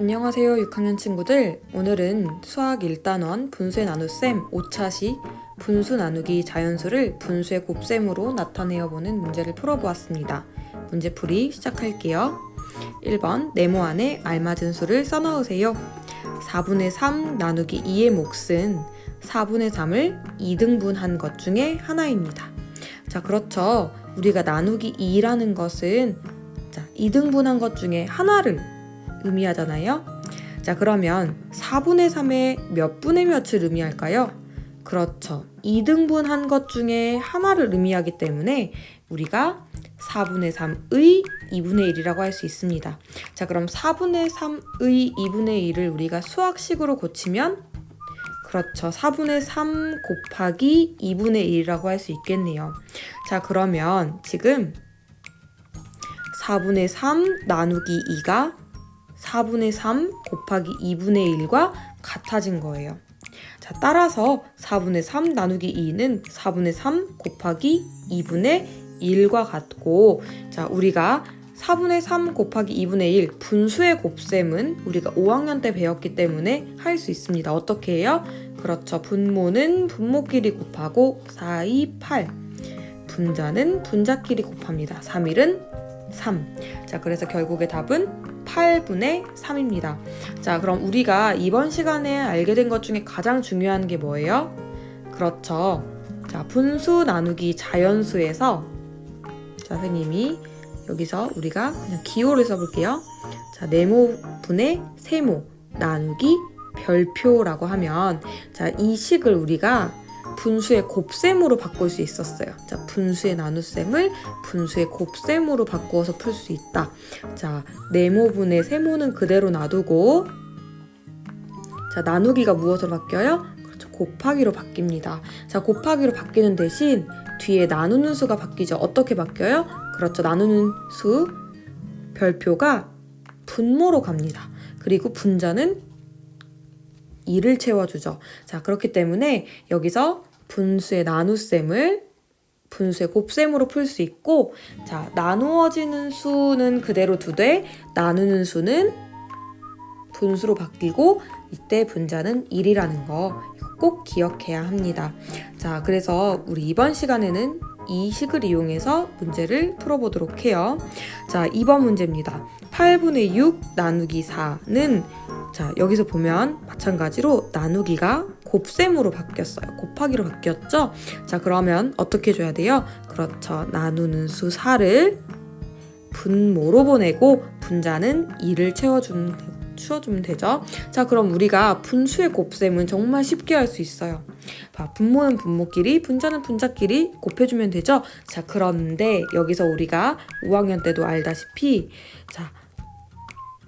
안녕하세요 6학년 친구들. 오늘은 수학 1단원 분수의 나눗셈 5차시 분수 나누기 자연수를 분수의 곱셈으로 나타내어 보는 문제를 풀어보았습니다. 문제풀이 시작할게요. 1번 네모 안에 알맞은 수를 써넣으세요. 4분의 3 나누기 2의 몫은 4분의 3을 2등분한 것 중에 하나입니다. 자 그렇죠. 우리가 나누기 2라는 것은 자 2등분한 것 중에 하나를 의미하잖아요. 자, 그러면 4분의 3의 몇 분의 몇을 의미할까요? 그렇죠. 2등분 한 것 중에 하나를 의미하기 때문에 우리가 4분의 3의 2분의 1이라고 할 수 있습니다. 자, 그럼 4분의 3의 2분의 1을 우리가 수학식으로 고치면 그렇죠. 4분의 3 곱하기 2분의 1이라고 할 수 있겠네요. 자, 그러면 지금 4분의 3 나누기 2가 4분의 3 곱하기 2분의 1과 같아진 거예요. 자, 따라서 4분의 3 나누기 2는 4분의 3 곱하기 2분의 1과 같고, 자, 우리가 4분의 3 곱하기 2분의 1 분수의 곱셈은 우리가 5학년 때 배웠기 때문에 할 수 있습니다. 어떻게 해요? 그렇죠. 분모는 분모끼리 곱하고 4, 2, 8. 분자는 분자끼리 곱합니다. 3, 1은 3. 자, 그래서 결국의 답은 8분의 3입니다. 자, 그럼 우리가 이번 시간에 알게 된 것 중에 가장 중요한 게 뭐예요? 그렇죠. 자, 분수 나누기 자연수에서 자, 선생님이 여기서 우리가 그냥 기호를 써볼게요. 자, 네모분의 세모 나누기 별표라고 하면 자, 이 식을 우리가 분수의 곱셈으로 바꿀 수 있었어요. 자, 분수의 나눗셈을 분수의 곱셈으로 바꾸어서 풀 수 있다. 자, 네모분의 세모는 그대로 놔두고 자, 나누기가 무엇으로 바뀌어요? 그렇죠. 곱하기로 바뀝니다. 자, 곱하기로 바뀌는 대신 뒤에 나누는 수가 바뀌죠. 어떻게 바뀌어요? 그렇죠. 나누는 수 별표가 분모로 갑니다. 그리고 분자는 2를 채워주죠. 자, 그렇기 때문에 여기서 분수의 나눗셈을 분수의 곱셈으로 풀 수 있고, 자, 나누어지는 수는 그대로 두되, 나누는 수는 분수로 바뀌고, 이때 분자는 1이라는 거 꼭 기억해야 합니다. 자, 그래서 우리 이번 시간에는 이 식을 이용해서 문제를 풀어보도록 해요. 자, 2번 문제입니다. 8분의 6 나누기 4는 자, 여기서 보면 마찬가지로 나누기가 곱셈으로 바뀌었어요. 곱하기로 바뀌었죠? 자, 그러면 어떻게 줘야 돼요? 그렇죠. 나누는 수 4를 분모로 보내고 분자는 2를 채워주는 추워주면 되죠. 자, 그럼 우리가 분수의 곱셈은 정말 쉽게 할 수 있어요. 봐, 분모는 분모끼리, 분자는 분자끼리 곱해주면 되죠. 자, 그런데 여기서 우리가 5학년 때도 알다시피, 자,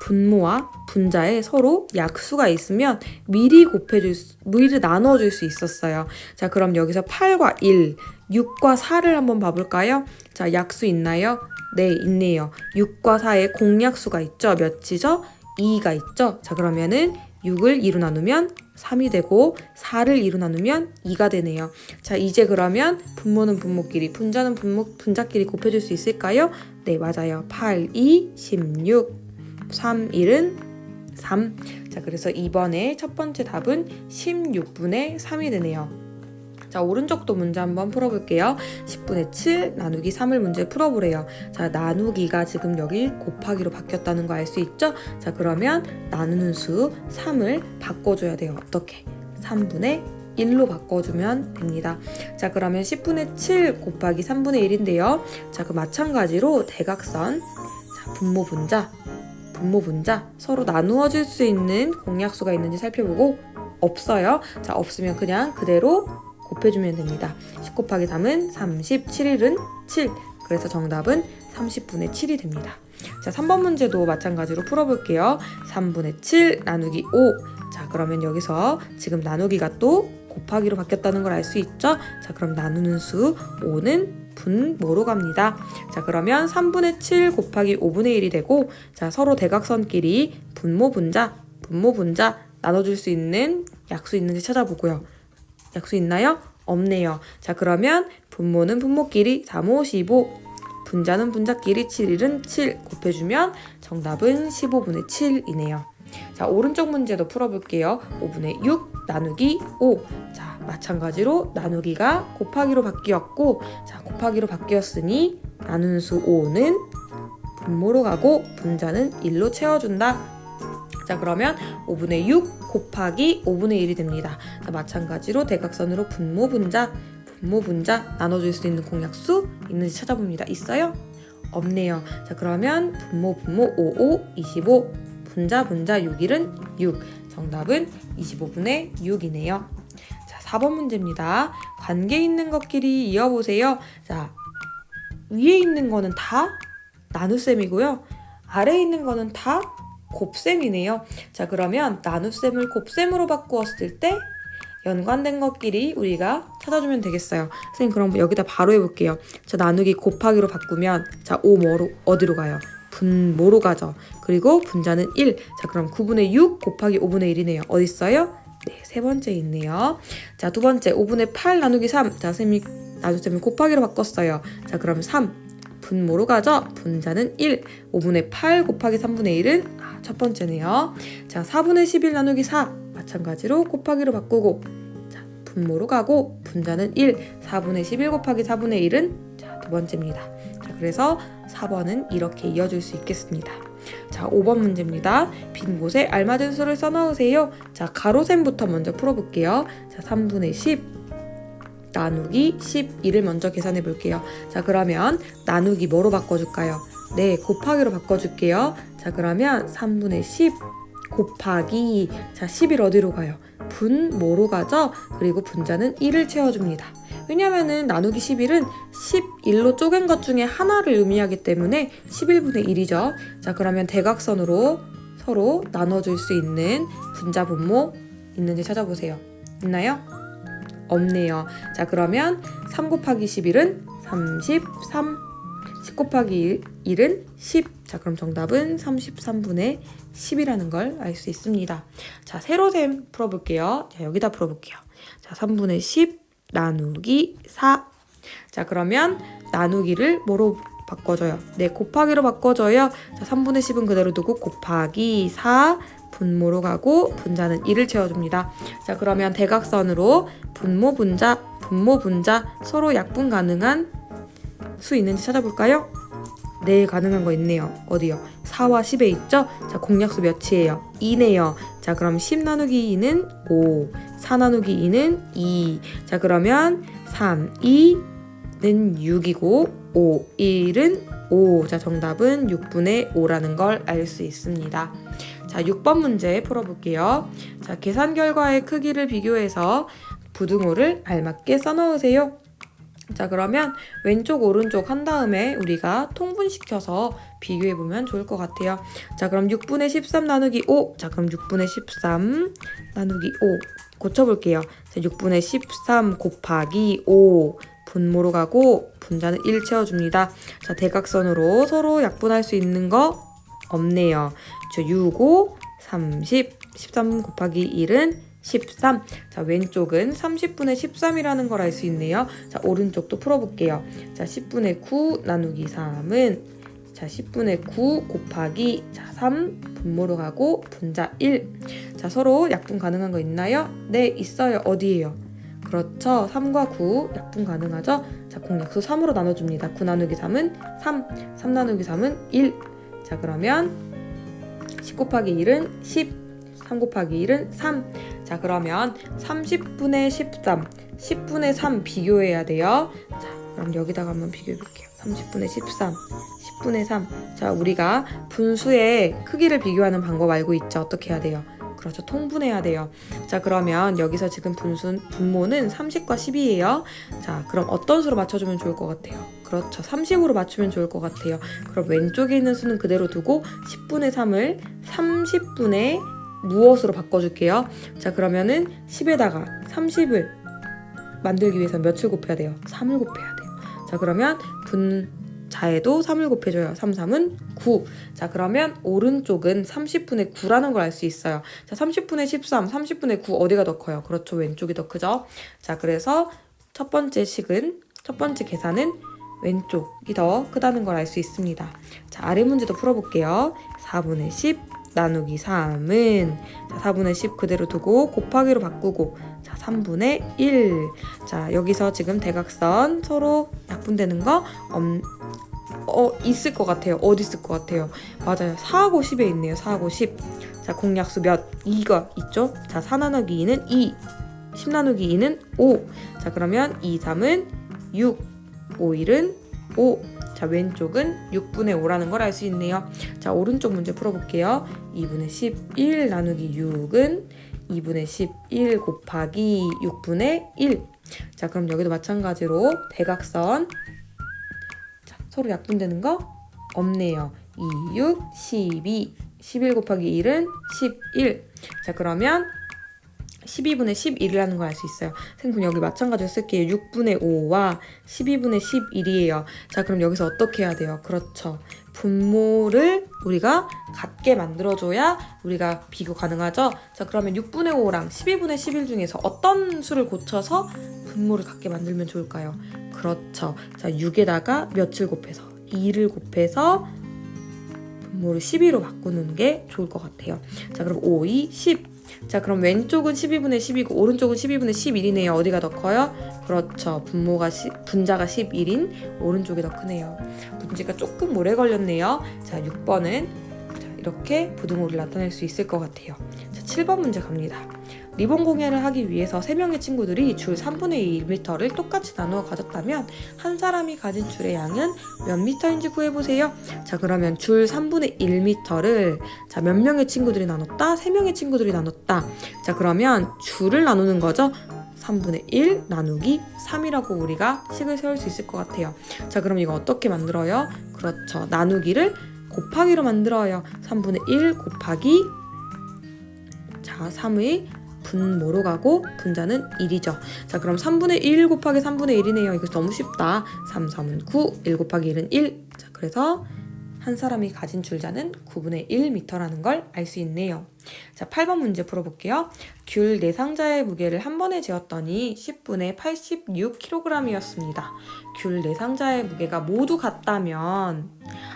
분모와 분자에 서로 약수가 있으면 미리 곱해줄 수, 미리 나눠줄 수 있었어요. 자, 그럼 여기서 8과 1, 6과 4를 한번 봐볼까요? 자, 약수 있나요? 네, 있네요. 6과 4에 공약수가 있죠. 몇이죠? 2가 있죠. 자, 그러면은 6을 2로 나누면 3이 되고 4를 2로 나누면 2가 되네요. 자, 이제 그러면 분모는 분모끼리, 분자는 분모, 분자끼리 곱해줄 수 있을까요? 네, 맞아요. 8, 2, 16. 3, 1은 3. 자, 그래서 이번에 첫 번째 답은 16분의 3이 되네요. 자, 오른쪽도 문제 한번 풀어볼게요. 10분의 7 나누기 3을 문제 풀어보래요. 자, 나누기가 지금 여기 곱하기로 바뀌었다는 거 알 수 있죠? 자, 그러면 나누는 수 3을 바꿔줘야 돼요. 어떻게? 3분의 1로 바꿔주면 됩니다. 자, 그러면 10분의 7 곱하기 3분의 1인데요. 자, 그 마찬가지로 대각선 자, 분모 분자 분모 분자 서로 나누어 줄수 있는 공약수가 있는지 살펴보고 없어요. 자, 없으면 그냥 그대로 곱해주면 됩니다. 10 곱하기 3은 30, 7일은 7. 그래서 정답은 30분의 7이 됩니다. 자, 3번 문제도 마찬가지로 풀어볼게요. 3분의 7 나누기 5. 자, 그러면 여기서 지금 나누기가 또 곱하기로 바뀌었다는 걸 알 수 있죠? 자, 그럼 나누는 수 5는 분모로 갑니다. 자, 그러면 3분의 7 곱하기 5분의 1이 되고, 자, 서로 대각선끼리 분모 분자, 분모 분자 나눠줄 수 있는 약수 있는지 찾아보고요. 약수 있나요? 없네요. 자, 그러면 분모는 분모끼리 3, 5, 15, 분자는 분자끼리 7, 1은 7 곱해주면 정답은 15분의 7이네요. 자, 오른쪽 문제도 풀어볼게요. 5분의 6 나누기 5. 자, 마찬가지로 나누기가 곱하기로 바뀌었고, 자, 곱하기로 바뀌었으니 나누는 수 5는 분모로 가고 분자는 1로 채워준다. 자, 그러면 5분의 6 곱하기 5분의 1이 됩니다. 자, 마찬가지로 대각선으로 분모 분자, 분모 분자 나눠줄 수 있는 공약수 있는지 찾아봅니다. 있어요? 없네요. 자, 그러면 분모 분모 5, 5, 25, 분자 분자 6, 1은 6. 정답은 25분의 6이네요. 자, 4번 문제입니다. 관계 있는 것끼리 이어보세요. 자, 위에 있는 거는 다 나눗셈이고요. 아래에 있는 거는 다 곱셈이네요. 자, 그러면 나눗셈을 곱셈으로 바꾸었을 때 연관된 것끼리 우리가 찾아주면 되겠어요. 선생님 그럼 여기다 바로 해볼게요. 자 나누기 곱하기로 바꾸면 자 5 뭐로 어디로 가요? 분모로 가죠. 그리고 분자는 1. 자 그럼 9분의 6 곱하기 5분의 1이네요. 어디 있어요? 네, 세 번째 있네요. 자, 두 번째 5분의 8 나누기 3. 자, 쌤이 나눗셈을 곱하기로 바꿨어요. 자, 그럼 3. 분모로 가죠. 분자는 1. 5분의 8 곱하기 3분의 1은 아, 첫 번째네요. 자, 4분의 11 나누기 4. 마찬가지로 곱하기로 바꾸고 자, 분모로 가고 분자는 1. 4분의 11 곱하기 4분의 1은 자, 두 번째입니다. 자, 그래서 4번은 이렇게 이어질 수 있겠습니다. 자, 5번 문제입니다. 빈 곳에 알맞은 수를 써넣으세요. 자, 가로셈부터 먼저 풀어볼게요. 자, 3분의 10 나누기 12를 먼저 계산해 볼게요. 자, 그러면 나누기 뭐로 바꿔줄까요? 네, 곱하기로 바꿔줄게요. 자, 그러면 3분의 10 곱하기 자, 10일 어디로 가요? 분모로 가죠? 그리고 분자는 1을 채워줍니다. 왜냐면은 나누기 11은 11로 쪼갠 것 중에 하나를 의미하기 때문에 11분의 1이죠. 자, 그러면 대각선으로 서로 나눠줄 수 있는 분자 분모 있는지 찾아보세요. 있나요? 없네요. 자, 그러면 3 곱하기 11은 33. 10 곱하기 1은 10. 자, 그럼 정답은 33분의 10이라는 걸 알 수 있습니다. 자, 세로셈 풀어볼게요. 자, 여기다 풀어볼게요. 자, 3분의 10 나누기 4. 자, 그러면 나누기를 뭐로 바꿔줘요? 네, 곱하기로 바꿔줘요. 자, 3분의 10은 그대로 두고 곱하기 4 분모로 가고 분자는 1을 채워줍니다. 자, 그러면 대각선으로 분모 분자, 분모 분자 서로 약분 가능한 수 있는지 찾아볼까요? 네, 가능한 거 있네요. 어디요? 4와 10에 있죠? 자, 공약수 몇이에요? 2네요. 자, 그럼 10 나누기 2는 5, 4 나누기 2는 2. 자, 그러면 3, 2는 6이고 5, 1은 5. 자, 정답은 6분의 5라는 걸 알 수 있습니다. 자, 6번 문제 풀어볼게요. 자, 계산 결과의 크기를 비교해서 부등호를 알맞게 써넣으세요. 자, 그러면 왼쪽, 오른쪽 한 다음에 우리가 통분시켜서 비교해보면 좋을 것 같아요. 자, 그럼 6분의 13 나누기 5. 자, 그럼 6분의 13 나누기 5. 고쳐볼게요. 자, 6분의 13 곱하기 5. 분모로 가고 분자는 1 채워줍니다. 자, 대각선으로 서로 약분할 수 있는 거 없네요. 저 6, 5, 30, 13 곱하기 1은 13. 자, 왼쪽은 30분의 13이라는 걸 알 수 있네요. 자, 오른쪽도 풀어볼게요. 자, 10분의 9 나누기 3은 자, 10분의 9 곱하기 자, 3 분모로 가고 분자 1. 자, 서로 약분 가능한 거 있나요? 네, 있어요. 어디예요? 그렇죠. 3과 9 약분 가능하죠? 자, 공약수 3으로 나눠줍니다. 9 나누기 3은 3, 3 나누기 3은 1. 자, 그러면 10 곱하기 1은 10, 3 곱하기 1은 3. 자, 그러면 30분의 13, 10분의 3 비교해야 돼요. 자, 그럼 여기다가 한번 비교해 볼게요. 30분의 13, 10분의 3. 자, 우리가 분수의 크기를 비교하는 방법 알고 있죠? 어떻게 해야 돼요? 그렇죠. 통분해야 돼요. 자, 그러면 여기서 지금 분수, 분모는 30과 10이에요. 자, 그럼 어떤 수로 맞춰주면 좋을 것 같아요? 그렇죠. 30으로 맞추면 좋을 것 같아요. 그럼 왼쪽에 있는 수는 그대로 두고 10분의 3을 30분의 무엇으로 바꿔줄게요. 자, 그러면은 10에다가 30을 만들기 위해서 몇을 곱해야 돼요? 3을 곱해야 돼요. 자, 그러면 분자에도 3을 곱해줘요. 3, 3은 9. 자, 그러면 오른쪽은 30분의 9라는 걸 알 수 있어요. 자, 30분의 13, 30분의 9 어디가 더 커요? 그렇죠. 왼쪽이 더 크죠. 자, 그래서 첫 번째 식은, 첫 번째 계산은 왼쪽이 더 크다는 걸 알 수 있습니다. 자, 아래 문제도 풀어볼게요. 4분의 10 나누기 3은 자, 4분의 10 그대로 두고 곱하기로 바꾸고 자, 3분의 1. 자, 여기서 지금 대각선 서로 약분되는 거 엄, 어, 있을 것 같아요. 어디 있을 것 같아요. 맞아요. 4하고 10에 있네요. 4하고 10. 자, 공약수 몇? 2가 있죠? 자, 4 나누기 2는 2. 10 나누기 2는 5. 자, 그러면 2, 3은 6. 5, 1은 5. 자, 왼쪽은 6분의 5라는 걸 알 수 있네요. 자, 오른쪽 문제 풀어볼게요. 2분의 11 나누기 6은 2분의 11 곱하기 6분의 1. 자, 그럼 여기도 마찬가지로 대각선. 자, 서로 약분되는 거 없네요. 2, 6, 12. 11 곱하기 1은 11. 자, 그러면 12분의 11이라는 걸 알 수 있어요. 선생님 여기 마찬가지로 쓸게요. 6분의 5와 12분의 11이에요. 자 그럼 여기서 어떻게 해야 돼요? 그렇죠. 분모를 우리가 같게 만들어줘야 우리가 비교 가능하죠. 자 그러면 6분의 5랑 12분의 11 중에서 어떤 수를 고쳐서 분모를 같게 만들면 좋을까요? 그렇죠. 자 6에다가 몇을 곱해서 2를 곱해서 분모를 12로 바꾸는 게 좋을 것 같아요. 자 그럼 5, 2, 10. 자 그럼 왼쪽은 12분의 10이고 오른쪽은 12분의 11이네요. 어디가 더 커요? 그렇죠. 분모가 시, 분자가 11인 오른쪽이 더 크네요. 문제가 조금 오래 걸렸네요. 자 6번은 자, 이렇게 부등호를 나타낼 수 있을 것 같아요. 자 7번 문제 갑니다. 리본 공예를 하기 위해서 3명의 친구들이 줄 3분의 1m를 똑같이 나누어 가졌다면 한 사람이 가진 줄의 양은 몇 미터인지 구해보세요. 자 그러면 줄 3분의 1m를 자 몇 명의 친구들이 나눴다? 3명의 친구들이 나눴다. 자 그러면 줄을 나누는 거죠. 3분의 1 나누기 3이라고 우리가 식을 세울 수 있을 것 같아요. 자 그럼 이거 어떻게 만들어요? 그렇죠. 나누기를 곱하기로 만들어요. 3분의 1 곱하기 자 3의 분모로 가고 분자는 1이죠. 자 그럼 3분의 1 곱하기 3분의 1이네요. 이거 너무 쉽다. 3, 3은 9, 1 곱하기 1은 1. 자 그래서 한 사람이 가진 줄자는 9분의 1m라는 걸 알 수 있네요. 자 8번 문제 풀어볼게요. 귤 4상자의 무게를 한 번에 재었더니 10분의 86kg이었습니다. 귤 4상자의 무게가 모두 같다면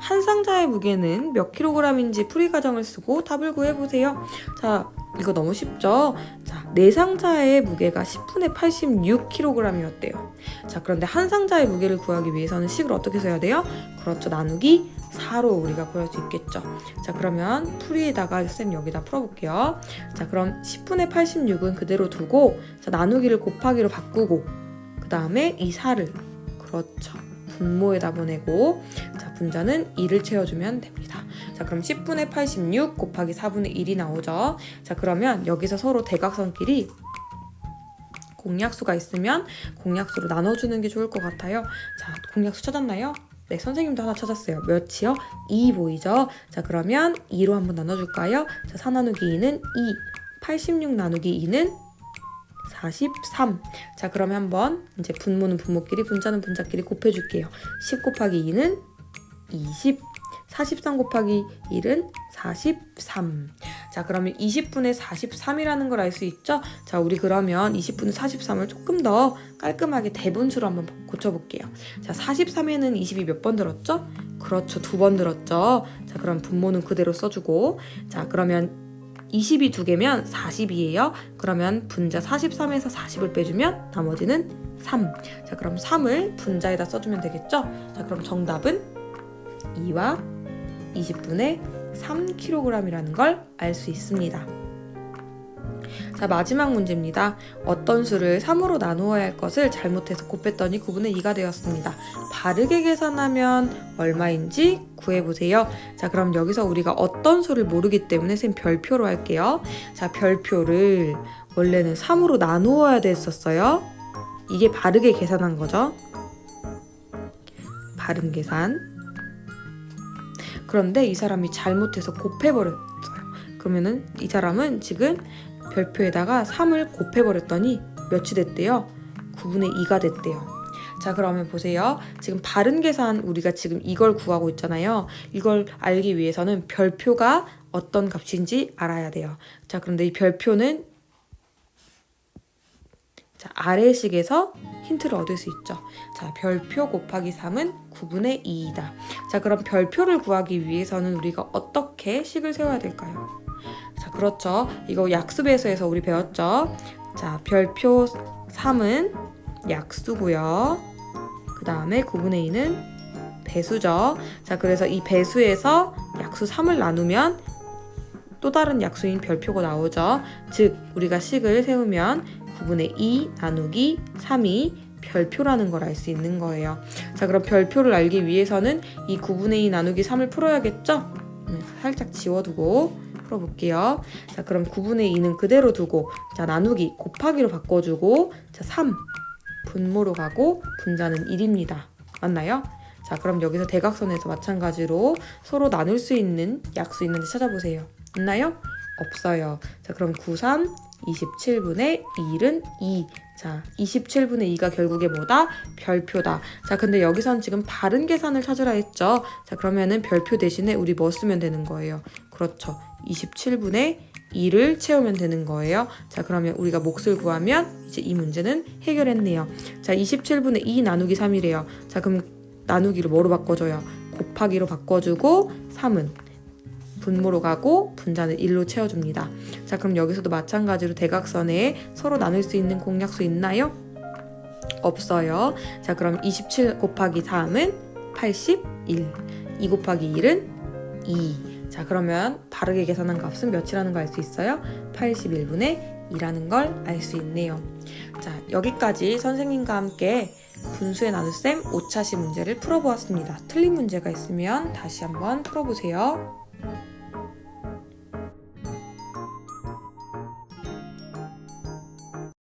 한 상자의 무게는 몇 킬로그램인지 풀이 과정을 쓰고 답을 구해보세요. 자, 이거 너무 쉽죠? 자, 네 상자의 무게가 10분의 86kg이었대요. 자, 그런데 한 상자의 무게를 구하기 위해서는 식을 어떻게 써야 돼요? 그렇죠. 나누기 4로 우리가 구할 수 있겠죠. 자, 그러면 풀이에다가 쌤 여기다 풀어볼게요. 자, 그럼 10분의 86은 그대로 두고, 자, 나누기를 곱하기로 바꾸고, 그 다음에 이 4를, 그렇죠. 분모에다 보내고, 자, 분자는 2를 채워주면 됩니다. 자, 그럼 10분의 86 곱하기 4분의 1이 나오죠. 자, 그러면 여기서 서로 대각선끼리 공약수가 있으면 공약수로 나눠주는 게 좋을 것 같아요. 자, 공약수 찾았나요? 네, 선생님도 하나 찾았어요. 몇이요? 2 보이죠? 자, 그러면 2로 한번 나눠줄까요? 자, 4 나누기 2는 2, 86 나누기 2는 43. 자, 그러면 한번 이제 분모는 분모끼리, 분자는 분자끼리 곱해줄게요. 10 곱하기 2는 20, 43 곱하기 1은 43. 자, 그러면 20분의 43이라는 걸 알 수 있죠? 자, 우리 그러면 20분의 43을 조금 더 깔끔하게 대분수로 한번 고쳐볼게요. 자, 43에는 20이 몇 번 들었죠? 그렇죠. 두 번 들었죠. 자, 그럼 분모는 그대로 써주고. 자, 그러면 20이 두 개면 40이에요. 그러면 분자 43에서 40을 빼주면 나머지는 3. 자, 그럼 3을 분자에다 써주면 되겠죠? 자, 그럼 정답은 2와 20분의 3kg이라는 걸 알 수 있습니다. 자, 마지막 문제입니다. 어떤 수를 3으로 나누어야 할 것을 잘못해서 곱했더니 9분의 2가 되었습니다. 바르게 계산하면 얼마인지 구해보세요. 자, 그럼 여기서 우리가 어떤 수를 모르기 때문에 쌤 별표로 할게요. 자, 별표를 원래는 3으로 나누어야 됐었어요. 이게 바르게 계산한 거죠. 바른 계산. 그런데 이 사람이 잘못해서 곱해버렸어요. 그러면은 이 사람은 지금 별표에다가 3을 곱해버렸더니 몇이 됐대요? 9분의 2가 됐대요. 자, 그러면 보세요. 지금 바른 계산 우리가 지금 이걸 구하고 있잖아요. 이걸 알기 위해서는 별표가 어떤 값인지 알아야 돼요. 자, 그런데 이 별표는 자, 아래식에서 힌트를 얻을 수 있죠. 자, 별표 곱하기 3은 9분의 2이다. 자, 그럼 별표를 구하기 위해서는 우리가 어떻게 식을 세워야 될까요? 자, 그렇죠. 이거 약수배수에서 우리 배웠죠. 자, 별표 3은 약수고요. 그 다음에 9분의 2는 배수죠. 자, 그래서 이 배수에서 약수 3을 나누면 또 다른 약수인 별표가 나오죠. 즉, 우리가 식을 세우면 9분의 2 나누기 3이 별표라는 걸 알 수 있는 거예요. 자, 그럼 별표를 알기 위해서는 이 9분의 2 나누기 3을 풀어야겠죠? 네, 살짝 지워두고 풀어볼게요. 자, 그럼 9분의 2는 그대로 두고, 자, 나누기 곱하기로 바꿔주고, 자, 3 분모로 가고, 분자는 1입니다. 맞나요? 자, 그럼 여기서 대각선에서 마찬가지로 서로 나눌 수 있는 약수 있는지 찾아보세요. 있나요? 없어요. 자, 그럼 9, 3, 27분의 1은 2. 자, 27분의 2가 결국에 뭐다? 별표다. 자, 근데 여기선 지금 바른 계산을 찾으라 했죠? 자, 그러면은 별표 대신에 우리 뭐 쓰면 되는 거예요? 그렇죠. 27분의 2를 채우면 되는 거예요. 자, 그러면 우리가 몫을 구하면 이제 이 문제는 해결했네요. 자, 27분의 2 나누기 3이래요. 자, 그럼 나누기를 뭐로 바꿔줘요? 곱하기로 바꿔주고 3은 분모로 가고 분자는 1로 채워줍니다. 자 그럼 여기서도 마찬가지로 대각선에 서로 나눌 수 있는 공약수 있나요? 없어요. 자 그럼 27 곱하기 3은 81. 2 곱하기 1은 2. 자 그러면 바르게 계산한 값은 몇이라는 거 알 수 있어요? 81분의 2라는 걸 알 수 있네요. 자 여기까지 선생님과 함께 분수의 나눗셈 5차시 문제를 풀어보았습니다. 틀린 문제가 있으면 다시 한번 풀어보세요.